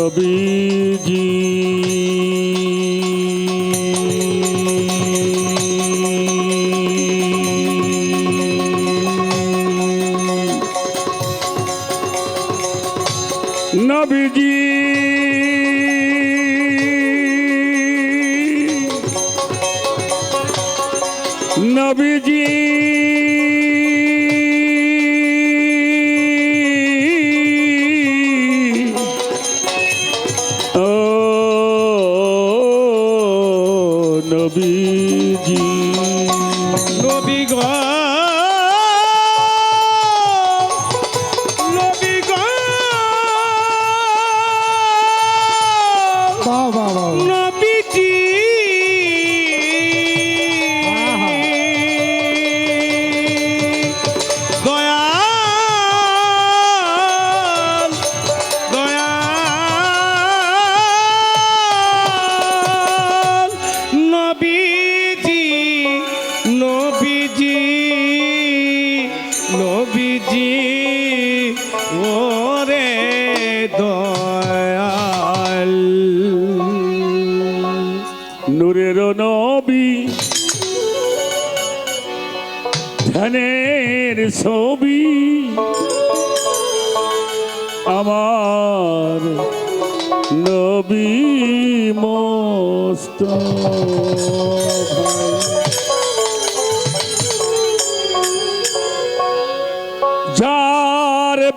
নবীজি। নবীজি। নবীজি। নবীজি। নবী গ। বাবা গো। ওরে দয়াল। নবী ছবি আমার নবী মস্ত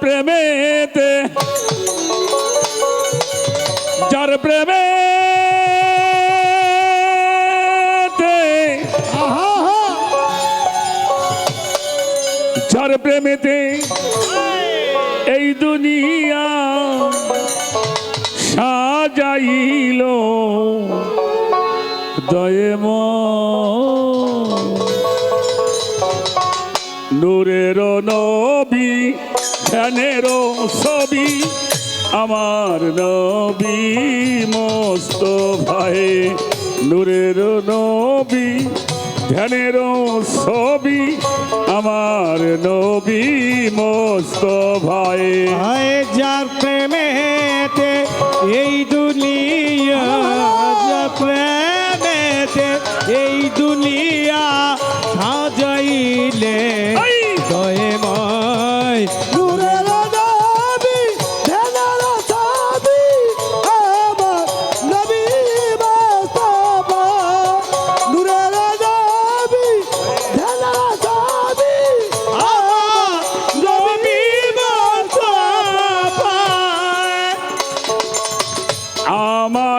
প্রেমেতে যার প্রেমে যার প্রেমেতে এই দুনিয়া সাজাইল দয়েম নূরের নবী ধ্যানের ছবি, আমার নবী মস্ত ভাই নূরের নবী ধ্যানের ছবি, আমার নবী মস্ত ভাই যার প্রেমেতে এই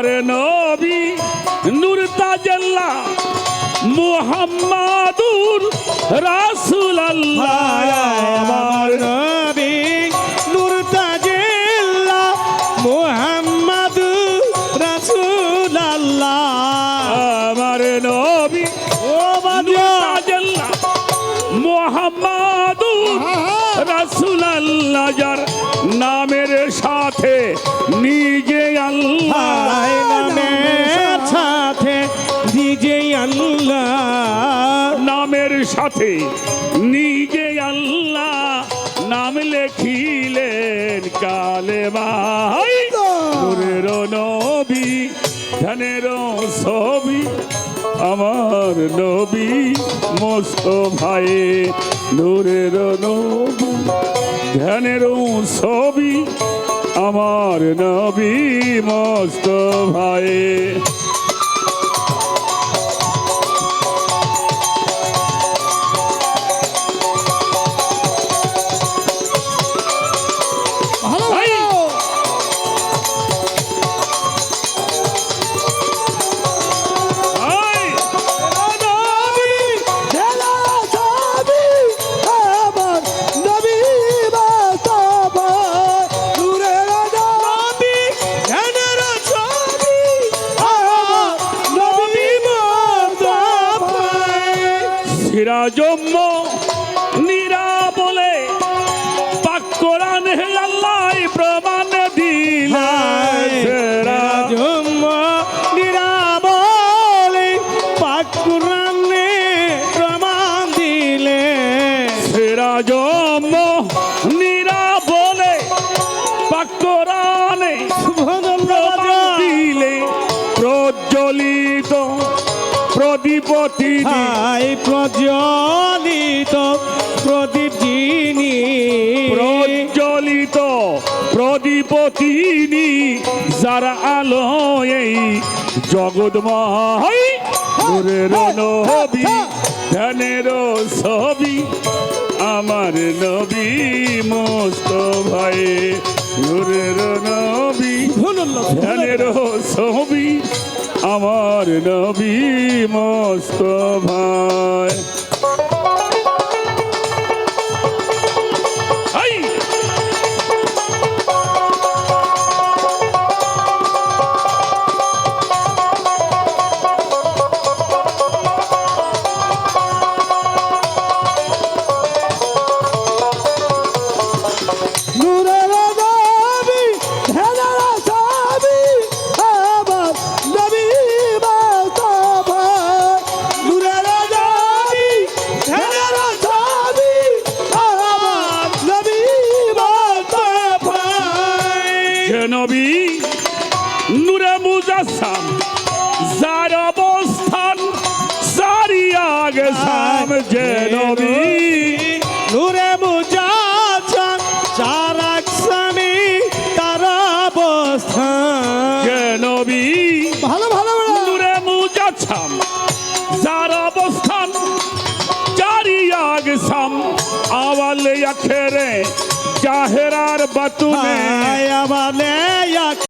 আমার নবী নূর তাজাল্লা মুহাম্মাদুর রাসূল আল্লাহ আমার নবী নূর তাজিল্লাহ মুহাম্মদ রাসূলুল্লাহ। আমার নবী ও তাজাল্লা মুহাম্মাদুর রাসূল আল্লাহ যার নামের সাথে আল্লাহ। নামের সাথে নিজে আল্লাহ নাম লেখিলেন কালে ভাই। নূরের নবী ধানের ছবি আমার নবী মস্ত ভাই নূরের নবী ধ্যানের ছবি আমার নবী মস্ত ভাই সিরাজম্য নিরা বলে পাক কোরআন আল্লাহ প্রমাণ দিলাই সিরাজম্য নিরা বলে পাক কোরআন প্রমাণ দিলে। সিরাজম্য নিরা প্রতিদিন হাই প্রজ্বলিত প্রদীপ যিনি প্রজ্বলিত প্রদীপ তিনি যারা আলো এই জগৎময় নূরের নবী ধ্যানের ছবি আমার নবী মস্ত ভাই নূরের নবী ধ্যানের ছবি আমার নবী মস্ত ভাই। যে নবী নূরে মুজাচান চারাক স্বামী তার অবস্থান। যে নবী ভালো ভালো নূরে মুজাসসাম যার অবস্থান জারিয়া গেছাম আওয়ালে আখেরে জাহেরার বাতুনে। আমালে